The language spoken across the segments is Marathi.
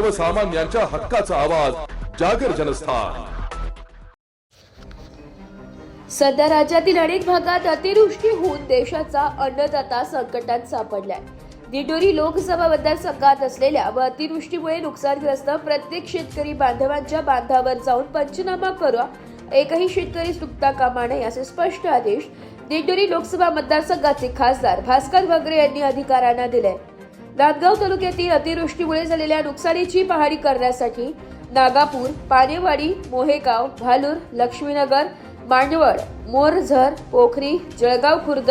सर्वसामान्यांच्या हक्काचा आवाज जागर जनस्थान. सध्या राज्यातील अनेक भागात अतिवृष्टी होऊन देशाचा अन्नदाता संकटात सापडलाय. दिंडोरी लोकसभा मतदारसंघात असलेल्या व अतिवृष्टीमुळे नुकसानग्रस्त प्रत्येक शेतकरी बांधवांच्या बांधावर जाऊन पंचनामा करा एकही शेतकरी चुकता कामा नये असे स्पष्ट आदेश दिंडोरी लोकसभा मतदारसंघाचे खासदार भास्कर भगरे यांनी अधिकाऱ्यांना दिले. दादगाव तालुक्यातील अतिवृष्टीमुळे झालेल्या नुकसानीची पाहणी करण्यासाठी नागापूर पानेवाडी मोहेगाव भालूर लक्ष्मीनगर मांडवड मोरझर पोखरी जळगाव खुर्द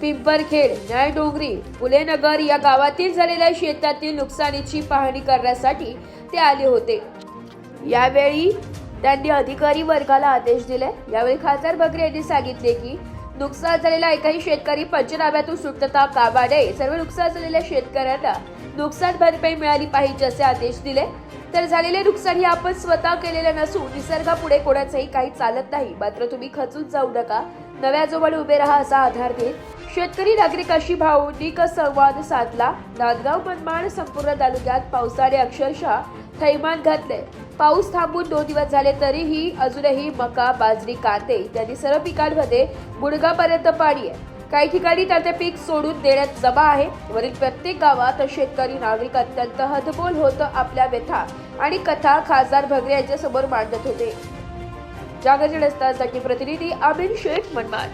पिंपरखेड न्यायडोंगरी फुलेनगर या गावातील झालेल्या शेतातील नुकसानीची पाहणी करण्यासाठी ते आले होते. यावेळी त्यांनी अधिकारी वर्गाला आदेश दिले. यावेळी खासदार बकरे यांनी सांगितले की नुकसान झालेला एकही शेतकरी पंचनाम्यातून सुटता कामा नये. सर्व नुकसान झालेल्या शेतकऱ्यांना नुकसान भरपाई मिळाली पाहिजे असे आदेश दिले. तर झालेले नुकसान हे आपण स्वतः केलेले नसून निसर्गापुढे कोणाचंही काही चालत नाही. मात्र तुम्ही खचून जाऊ नका. नव्या जोमाने उभे राहा असा आधार देत शेतकरी नागरिकाशी भावनिक संवाद साधला. नांदगाव मनमाड संपूर्ण तालुक्यात पावसाने अक्षरशः थैमान घातले पाऊस थांबून दोन दिवस झाले तरीही अजूनही मका बाजरी कांदे इत्यादी सर्व पिकांमध्ये गुडघापर्यंत पाणी आहे. काही ठिकाणी तर ते पीक सोडून देण्यात जमा आहे. वरील प्रत्येक गावात शेतकरी नागरिक अत्यंत हतबोल होत आपल्या व्यथा आणि कथा खासदार भगरे यांच्या समोर मांडत होते. जागरण असतासाठी प्रतिनिधी आबिर शेख मनमाड.